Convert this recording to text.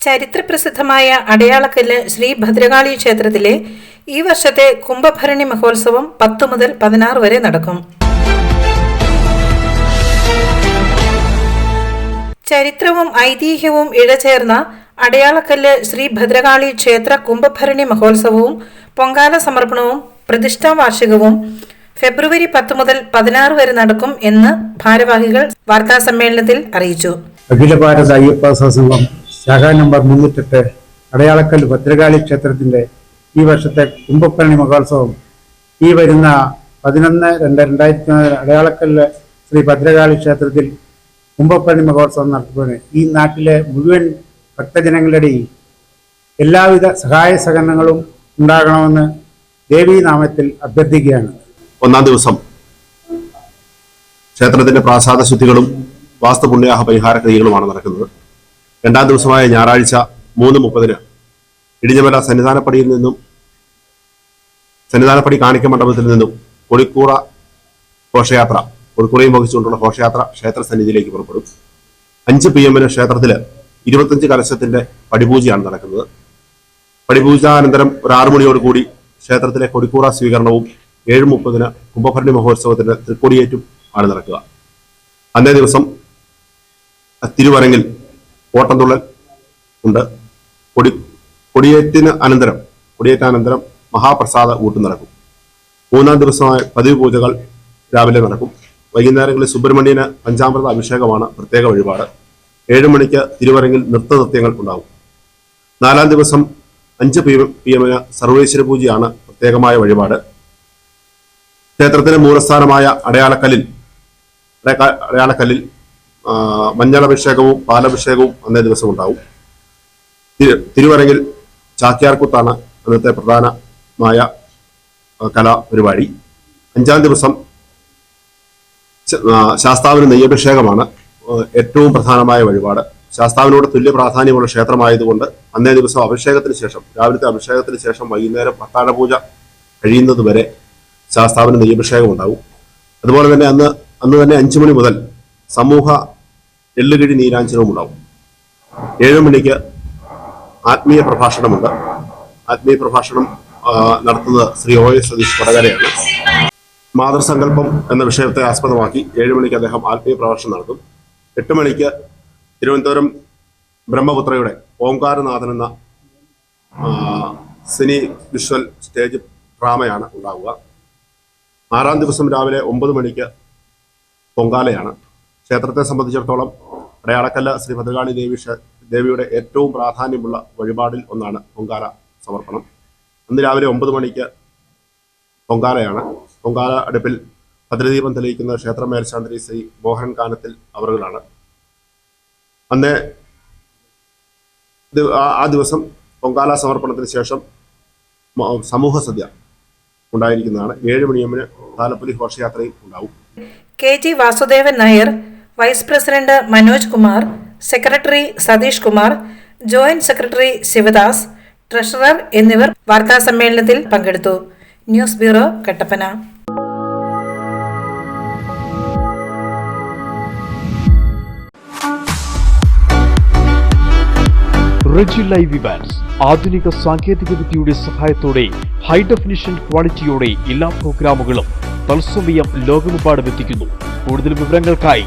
ചരിത്രപ്രസിദ്ധമായ അടയാളക്കല്ല് ശ്രീ ഭദ്രകാളി ക്ഷേത്രത്തിലെ ഈ വർഷത്തെ കുംഭഭരണി മഹോത്സവം പത്ത് മുതൽ പതിനാറ് വരെ നടക്കും. ചരിത്രവും ഐതിഹ്യവും ഇഴചേർന്ന അടയാളക്കല്ല് ശ്രീ ഭദ്രകാളി ക്ഷേത്ര കുംഭഭരണി മഹോത്സവവും പൊങ്കാല സമർപ്പണവും പ്രതിഷ്ഠാ വാർഷികവും ഫെബ്രുവരി പത്ത് മുതൽ പതിനാറ് വരെ നടക്കും എന്ന് ഭാരവാഹികൾ വാർത്താ സമ്മേളനത്തിൽ അറിയിച്ചു. അഖില ഭാരത അയ്യപ്പ സത്സംഗം ശാഖാ നമ്പർ മുന്നൂറ്റെട്ട് അടയാളക്കൽ ഭദ്രകാളി ക്ഷേത്രത്തിന്റെ ഈ വർഷത്തെ കുംഭപ്പണി മഹോത്സവം. ഈ വരുന്ന പതിനൊന്ന് രണ്ട് രണ്ടായിരത്തി നാല് ശ്രീ ഭദ്രകാളി ക്ഷേത്രത്തിൽ കുംഭപ്പണി മഹോത്സവം നടത്തുന്നത് ഈ നാട്ടിലെ മുഴുവൻ ഭക്തജനങ്ങളുടെയും എല്ലാവിധ സഹായ സഹകരണങ്ങളും ഉണ്ടാകണമെന്ന് ദേവീനാമത്തിൽ അഭ്യർത്ഥിക്കുകയാണ്. ഒന്നാം ദിവസം ക്ഷേത്രത്തിന്റെ പ്രാസാദ ശുദ്ധികളും വാസ്തുപുണ്യാഹ പരിഹാര ക്രിയകളുമാണ് നടക്കുന്നത്. രണ്ടാം ദിവസമായ ഞായറാഴ്ച മൂന്ന് മുപ്പതിന് ഇടിഞ്ഞമല സന്നിധാനപ്പടിയിൽ നിന്നും സന്നിധാനപ്പടി കാണിക്ക മണ്ഡപത്തിൽ നിന്നും കൊടിക്കൂറ ഘോഷയാത്ര കൊടിക്കൂറയും വഹിച്ചുകൊണ്ടുള്ള ഘോഷയാത്ര ക്ഷേത്ര സന്നിധിയിലേക്ക് പുറപ്പെടും. അഞ്ച് പി എമ്മിന് ക്ഷേത്രത്തിൽ ഇരുപത്തഞ്ച് കലശത്തിന്റെ പടിപൂജയാണ് നടക്കുന്നത്. പടിപൂജാനന്തരം ഒരു ആറു മണിയോട് കൂടി ക്ഷേത്രത്തിലെ കൊടിക്കൂറ സ്വീകരണവും ഏഴ് മുപ്പതിന് കുംഭഭരണി മഹോത്സവത്തിന്റെ തൃക്കൊടിയേറ്റും ആണ് നടക്കുക. അന്നേ ദിവസം തിരുവരങ്ങിൽ ഓട്ടംതുള്ളൽ ഉണ്ട്. കൊടി കൊടിയേറ്റിന് അനന്തരം കൊടിയേറ്റാനന്തരം മഹാപ്രസാദ ഊട്ട് നടക്കും. മൂന്നാം ദിവസമായ പതിവ് പൂജകൾ രാവിലെ നടക്കും. വൈകുന്നേരങ്ങളിൽ സുബ്രഹ്മണ്യന് പഞ്ചാമൃത അഭിഷേകമാണ് പ്രത്യേക വഴിപാട്. ഏഴ് മണിക്ക് തിരുവരങ്ങിൽ നൃത്തനൃത്യങ്ങൾ ഉണ്ടാകും നാലാം ദിവസം അഞ്ച് പി പി എമ്മിന് സർവേശ്വര പൂജയാണ് പ്രത്യേകമായ വഴിപാട്. ക്ഷേത്രത്തിന്റെ മൂലസ്ഥാനമായ അടയാളക്കല്ലിൽ അടയാളക്കല്ലിൽ മഞ്ഞളഭിഷേകവും പാലഭിഷേകവും അന്നേ ദിവസം ഉണ്ടാവും തിരു തിരുവരങ്ങിൽ ചാക്യാർകുത്താണ് അന്നത്തെ പ്രധാനമായ കലാപരിപാടി. അഞ്ചാം ദിവസം ശാസ്താവിന് നെയ്യഭിഷേകമാണ് ഏറ്റവും പ്രധാനമായ വഴിപാട്. ശാസ്താവിനോട് തുല്യ പ്രാധാന്യമുള്ള ക്ഷേത്രമായതുകൊണ്ട് അന്നേ ദിവസം അഭിഷേകത്തിന് ശേഷം രാവിലത്തെ അഭിഷേകത്തിന് ശേഷം വൈകുന്നേരം പത്താഴ പൂജ കഴിയുന്നത് വരെ ശാസ്താവിന് നെയ്യഭിഷേകം ഉണ്ടാവും അതുപോലെ തന്നെ അന്ന് അന്ന് തന്നെ അഞ്ചു മണി മുതൽ സമൂഹ എള്ളുകിഴി നീരാഞ്ജനവും ഉണ്ടാവും. ഏഴ് മണിക്ക് ആത്മീയ പ്രഭാഷണമുണ്ട്. ആത്മീയ പ്രഭാഷണം നടത്തുന്നത് ശ്രീ ഒ എസ് സതീഷ് വടകരയാണ്. മാതൃസങ്കല്പം എന്ന വിഷയത്തെ ആസ്പദമാക്കി ഏഴ് മണിക്ക് അദ്ദേഹം ആത്മീയ പ്രഭാഷണം നടത്തും. എട്ട് മണിക്ക് തിരുവനന്തപുരം ബ്രഹ്മപുത്രയുടെ ഓംകാരനാഥൻ എന്ന സിനി വിഷ്വൽ സ്റ്റേജ് ഡ്രാമയാണ് ഉണ്ടാവുക. ആറാം ദിവസം രാവിലെ ഒമ്പത് മണിക്ക് പൊങ്കാലയാണ്. ക്ഷേത്രത്തെ സംബന്ധിച്ചിടത്തോളം അടയാളക്കല്ല ശ്രീ ഭദ്രകാളി ദേവി ദേവിയുടെ ഏറ്റവും പ്രാധാന്യമുള്ള വഴിപാടിൽ ഒന്നാണ് പൊങ്കാല സമർപ്പണം. അന്ന് രാവിലെ ഒമ്പത് മണിക്ക് പൊങ്കാലയാണ്. പൊങ്കാല അടുപ്പിൽ ഭദ്രദീപം തെളിയിക്കുന്ന ക്ഷേത്ര മേൽശാന്തി ശ്രീ മോഹൻ കാനത്തിൽ അവറുകളാണ്. അന്ന് ആ ദിവസം പൊങ്കാല സമർപ്പണത്തിന് ശേഷം സമൂഹ സദ്യ ഉണ്ടായിരിക്കുന്നതാണ്. ഏഴ് മണിയമ്മിന് താലപ്പൊലി ഘോഷയാത്രയും ഉണ്ടാവും. K G Vasudevan Nair vice president Manoj Kumar secretary Satheesh Kumar joint secretary Sivadas treasurer എന്നിവർ വാർത്താ സമ്മേളനത്തിൽ പങ്കെടുത്തു. News bureau Kattappana. Riji live Evans ആധുനിക സാങ്കേതികവിദ്യയുടെ സഹായത്തോടെ ഹൈ ഡെഫിനിഷൻ ക്വാളിറ്റിയോടെ എല്ലാ പ്രോഗ്രാമുകളും തത്സമയം ലോകമെമ്പാടും എത്തിക്കുന്നു. കൂടുതൽ വിവരങ്ങൾക്കായി